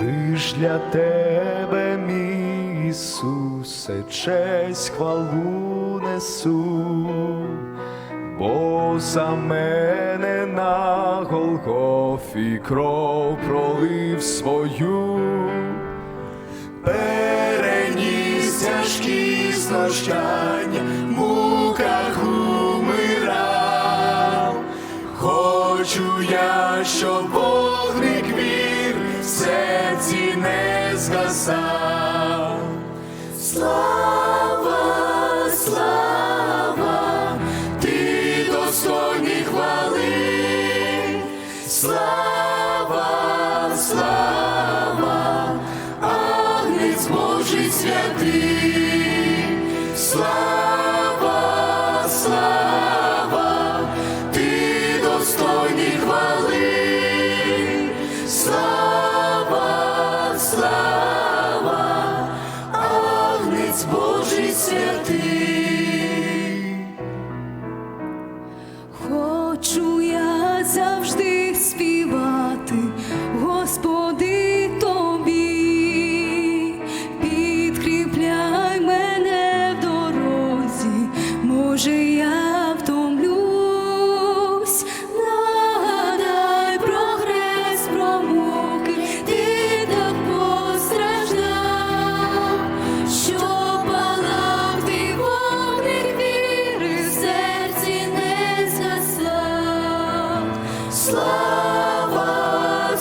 Лиш для тебе, мій Ісусе, честь хвалу несу, бо за мене на Голгофі кров пролив свою, переніс тяжкі знущання, в муках умирав. Хочу я, щоб вір в серці не згасав. Слава, слава, ти достойний хвали. Слава, слава, Агнець Божий святий. Слава, Божий святий.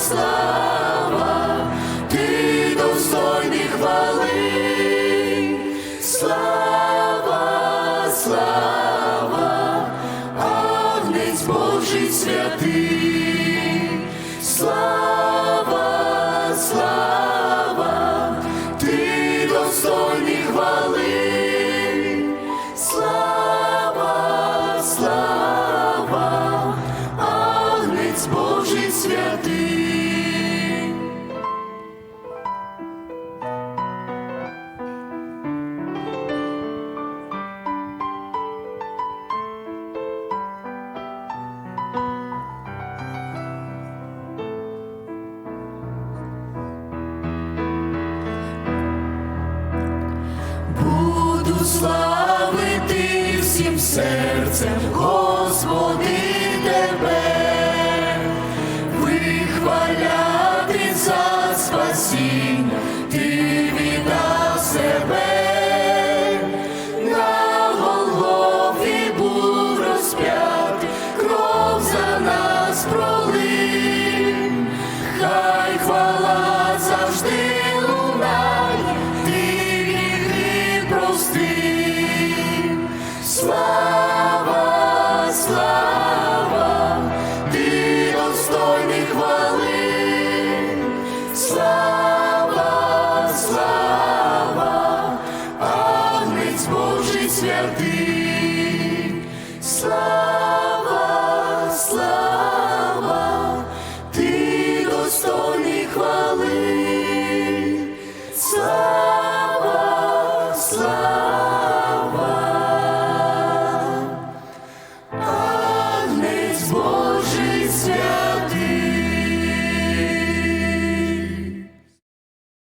Слава, славити всім серцем, Господи, Слава, слава, ти достойний хвали. Слава, слава, Божий святий.